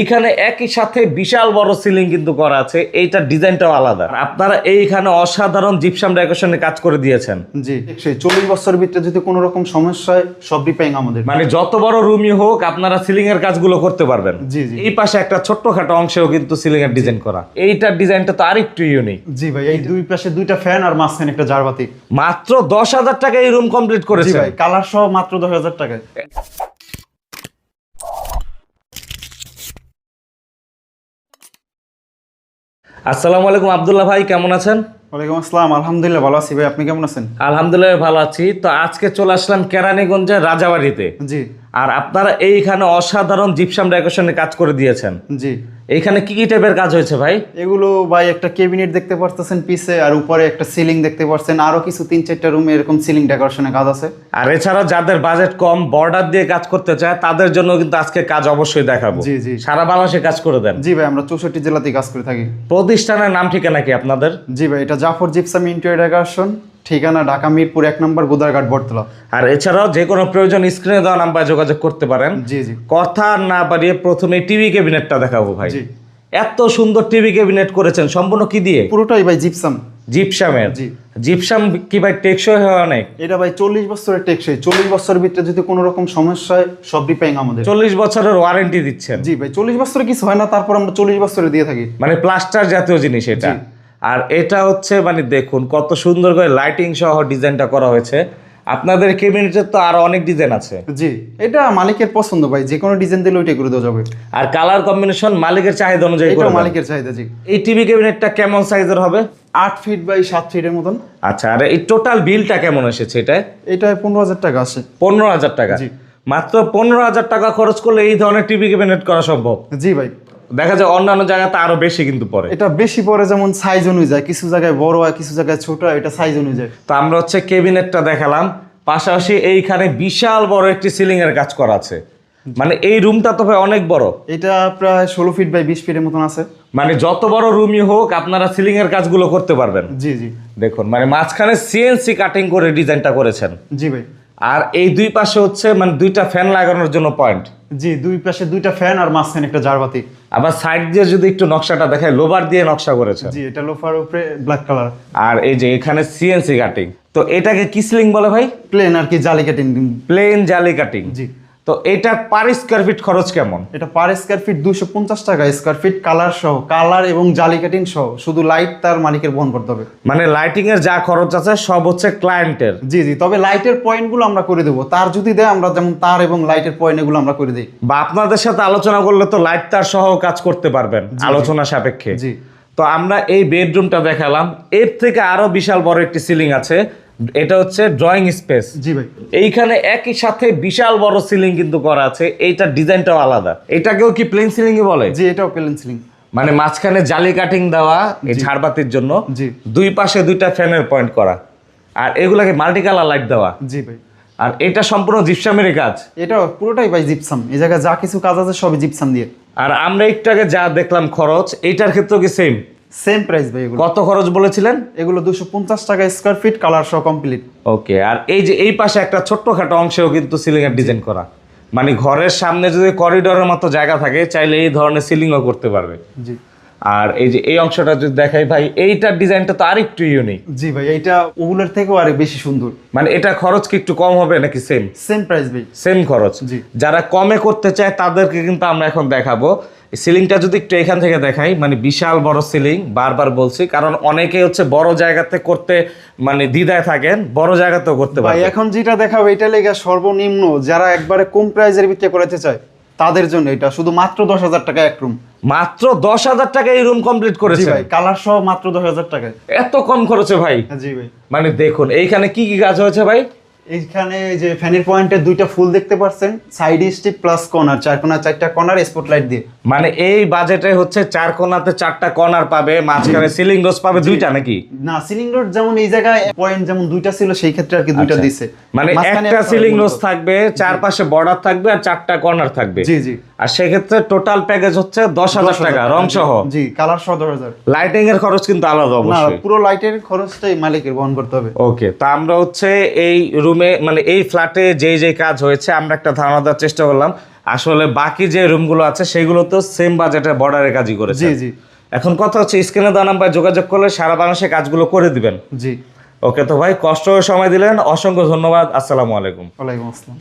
এইখানে একই সাথে বিশাল বড় সিলিং কিন্তু করা আছে এইটার ডিজাইনটাও আলাদা। আপনারা এইখানে অসাধারণ জিপসাম ডেকোরেশনে কাজ করে দিয়েছেন। জি সেই চল্লিশ বছর ভিতরে যদি কোনো রকম সমস্যা হয় সব রিপেয়ারিং আমাদের মানে যত বড় রুমই হোক আপনারা সিলিং এর কাজগুলো করতে পারবেন। জি, জি। এই পাশে একটা ছোট্টখাটো অংশেও কিন্তু সিলিং এর ডিজাইন করা। এইটার ডিজাইনটা তো আরেকটু ইউনিক জি ভাই এই দুই পাশে দুইটা ফ্যান আর মাঝখানে একটা জারবাতি মাত্র দশ হাজার টাকা এই রুম কমপ্লিট করেছে ভাই কালার সহ মাত্র দশ হাজার টাকায়। আসসালামু আলাইকুম আবদুল্লাহ ভাই কেমন আছেন? ওয়ালাইকুম আসসালাম আলহামদুলিল্লাহ ভালো আছি ভাই আপনি কেমন আছেন? আলহামদুলিল্লাহ ভালো আছি। তো আজকে চলে আসলাম কেরানীগঞ্জের রাজাবাড়িতে। জি। আর আপনারা এইখানে অসাধারণ জিপসাম ডেকোরেশনে কাজ করে দিয়েছেন। জি। এইখানে কি কি টাইপের কাজ হয়েছে ভাই? এগুলো ভাই একটা কেবিনেট দেখতে পারতেছেন পিছে আর উপরে একটা সিলিং দেখতে পাচ্ছেন আরও কিছু তিন চারটা রুমে এরকম সিলিং ডেকোরেশনের কাজ আছে। আর এছাড়া যাদের বাজেট কম বর্ডার দিয়ে কাজ করতে চায় তাদের জন্য কিন্তু আজকে কাজ অবশ্যই দেখাবো। জি, জি। সারা বাংলাদেশে কাজ করে দেন। জি ভাই আমরা চৌষট্টি জেলাতেই কাজ করে থাকি। প্রতিষ্ঠানের নাম ঠিকানা কি আপনাদের? জি ভাই এটা জাফর জিপসাম ইন্টেরিয়র ডেকোরেশন ঠিকানা ঢাকা মিরপুর এক নম্বর গোদারঘাট বটতলা। আর এছাড়াও যে কোনো প্রয়োজন স্ক্রিনে দেওয়া নাম্বারে যোগাযোগ করতে পারেন। জি জি। কথা না বাড়িয়ে প্রথমে টিভি ক্যাবিনেটটা দেখাবো ভাই। জি। এত সুন্দর টিভি ক্যাবিনেট করেছেন সম্পূর্ণ কি দিয়ে? পুরোটাই ভাই জিপসাম জিপসামের জি। জিপসাম কি ভাই টেকসই হয় অনেক? এটা ভাই চল্লিশ বছরের টেকসই। চল্লিশ বছরের ভিতরে যদি কোনো রকম সমস্যা হয় সব রিপেয়ারিং আমাদের। চল্লিশ বছরের ওয়ারেন্টি দিচ্ছেন। জি ভাই চল্লিশ বছরে কিছু হয় না তারপর আমরা চল্লিশ বছরে দিয়ে থাকি। মানে প্লাস্টার জাতীয় জিনিস এটা। জি। আর এটা হচ্ছে মানে দেখুন কত সুন্দর করে লাইটিং সহ ডিজাইনটা করা হয়েছে। আপনাদের কেবিনেটের তো আরও অনেক ডিজাইন আছে। জি এটা মালিকের পছন্দ ভাই যে কোনো ডিজাইন দিলে ওইটাই করে দেওয়া যাবে। আর কালার কম্বিনেশন মালিকের চাহিদা অনুযায়ী এটা মালিকের চাহিদা জি। এই টিভি ক্যাবিনেটটা কেমন সাইজের হবে? আট ফিট বাই সাত ফিটের মতন। আচ্ছা আর এই টোটাল বিলটা কেমন এসেছে এটা এটা পনেরো হাজার টাকা আসে পনেরো হাজার টাকা। জি। মাত্র পনেরো হাজার টাকা খরচ করলে এই ধরনের টিভি ক্যাবিনেট করা সম্ভব। জি ভাই। দেখা যায় অন্যান্য জায়গাতে আরও বেশি কিন্তু পরে এটা বেশি পরে যেমন সাইজ অনুযায়ী কিছু জায়গায় বড় হয় কিছু জায়গায় ছোট হয় এটা সাইজ অনুযায়ী। তো আমরা হচ্ছে কেবিনেটটা দেখালাম। পাশাপাশি এইখানে বিশাল বড় একটি সিলিং এর কাজ করা আছে। মানে এই রুমটা তো ভাই অনেক বড়। এটা প্রায় ষোলো ফিট বাই বিশ ফিটের মতন আছে। মানে যত বড় রুমই হোক আপনারা সিলিং এর কাজগুলো করতে পারবেন। জি জি। দেখুন মানে মাঝখানে সিএনসি কাটিং করে ডিজাইনটা করেছেন। জি ভাই। আর এই দুই পাশে হচ্ছে মানে দুইটা ফ্যান লাগানোর জন্য পয়েন্ট জি দুই পাশে দুইটা ফ্যান আর মাঝখানে একটা জারবাতি। আবার সাইড দিয়ে যদি একটু নকশাটা দেখায় লোবার দিয়ে নকশা করেছে। জি এটা লোফার উপরে ব্ল্যাক কালার আর এই যে এখানে সিএনসি কাটিং তো এটাকে কি সিলিং বলে ভাই? প্লেন আর কি জালি কাটিং প্লেন জালি কাটিং জি। তো এটার পার স্কোয়ার ফিট খরচ কেমন? এটা পার স্কোয়ার ফিট দুশো পঞ্চাশ টাকা স্কোয়ার ফিট কালার সহ কালার এবং জালি কাটিং সহ শুধু লাইট তার মালিকের বহন করতে হবে। মানে লাইটিং এর যা খরচ আছে সব হচ্ছে ক্লায়েন্টের জি জি তবে লাইটের পয়েন্টগুলো আমরা করে দেবো। তার যদি দেয় আমরা যেমন তার এবং লাইটের পয়েন্ট এগুলো আমরা করে দিই। বা আপনাদের সাথে আলোচনা করলে তো লাইট তার সহ কাজ করতে পারবেন আলোচনা সাপেক্ষে। জি। তো আমরা এই বেডরুমটা দেখালাম। এর থেকে আরও বিশাল বড় একটি সিলিং আছে। এটা হচ্ছে ড্রয়িং স্পেস জি ভাই। এইখানে একই সাথে বিশাল বড় সিলিং কিন্তু করা আছে এইটার ডিজাইনটাও আলাদা। এটাকেও কি প্লেন সিলিং বলে? জি এটাও প্লেন সিলিং মানে মাঝখানে জালি কাটিং দেওয়া এই ঝাড়বাতির জন্য জি। দুই পাশে দুইটা ফ্যানের পয়েন্ট করা। আর এগুলাকে মাল্টি কালার লাইট দেওয়া। জি ভাই। আর এটা সম্পূর্ণ জিপসামের কাজ। এটা পুরোটাই ভাই জিপসাম এই জায়গায় যা কিছু কাজ আছে সবই জিপসাম দিয়ে। আর আমরা একটু আগে যা দেখলাম খরচ এইটার ক্ষেত্রেও কি সেম সেম প্রাইস ভাই এগুলো। কত খরচ বলেছিলেন? এগুলো দুশো পঞ্চাশ টাকা স্কোয়ার ফিট কালার সহ কমপ্লিট ওকে আর এই যে এই পাশে একটা ছোট্টখাটো অংশেও কিন্তু সিলিং এর ডিজাইন করা। মানে ঘরের সামনে যদি করিডোরের মতো জায়গা থাকে চাইলে এই ধরনের সিলিংও করতে পারবে। জি। আর এই যে এই অংশটা যদি দেখাই ভাই এইটার ডিজাইনটা তো আরেকটু ইউনিক জি ভাই এইটা ওগুলোর থেকেও আরেক বেশি সুন্দর। মানে এটা খরচ কি একটু কম হবে নাকি সেম সেম প্রাইস ভাই। সেম খরচ। জি। যারা কমে করতে চায় তাদেরকে কিন্তু আমরা এখন দেখাবো। সিলিংটা যদি একটু এখান থেকে দেখাই মানে বিশাল বড় সিলিং বারবার বলছি কারণ অনেকে হচ্ছে বড় জায়গাতে করতে মানে দ্বিধায় থাকেন বড় জায়গাতেও করতে ভাই এখন যেটা দেখাবো এটা লেগে সর্বনিম্ন যারা একবারে কম প্রাইজের ভিতরে করাতে চায় তাদের জন্য এটা। শুধু মাত্র দশ হাজার টাকা এক রুম মাত্র দশ হাজার টাকায় এই রুম কমপ্লিট করেছে ভাই কালার সহ মাত্র দশ হাজার টাকায়। এত কম খরচে ভাই। জি ভাই। মানে দেখুন এইখানে কি কি কাজ হয়েছে ভাই? এইখানে যে ফ্যানের পয়েন্টে দুইটা ফুল দেখতে পাচ্ছেন সাইড স্টিপ প্লাস কর্নার চার কোনার চারটা কর্নার স্পটলাইট দিয়ে। মানে এই বাজেটে হচ্ছে চার কোনাতে চারটা কর্নার পাবে মাঝখানে সিলিং ডোজ পাবে দুইটা নাকি? না সিলিং সিলিন্ডার যেমন এই জায়গায় পয়েন্ট যেমন দুইটা ছিল সেই ক্ষেত্রে আর কি দুইটা আচ্ছা। দিছে। মানে একটা সিলিং। ডোজ থাকবে চারপাশে বর্ডার থাকবে আর চারটা কর্নার থাকবে। জি জি। আর সেক্ষেত্রে টোটাল প্যাকেজ হচ্ছে দশ হাজার টাকা রং সহ জি কালার সহ দশ হাজার। লাইটিং এর খরচ কিন্তু আলাদা অবশ্যই। পুরো লাইটের খরচটাই মালিকের বহন করতে হবে। ওকে তা আমরা হচ্ছে এই রুমে মানে এই ফ্ল্যাটে যেই যেই কাজ হয়েছে আমরা একটা ধারণা দেওয়ার চেষ্টা করলাম। আসলে বাকি যে রুমগুলো আছে সেগুলো তো সেম বাজেটের বর্ডারের কাজই করে জি জি। এখন কথা হচ্ছে স্ক্রিনে দেওয়া নাম্বার যোগাযোগ করলে সারা বাংলাদেশে কাজগুলো করে দিবেন। জি। ওকে তো ভাই কষ্ট সময় দিলেন। অসংখ্য ধন্যবাদ। আসসালামু আলাইকুম। ওয়ালাইকুম আসসালাম।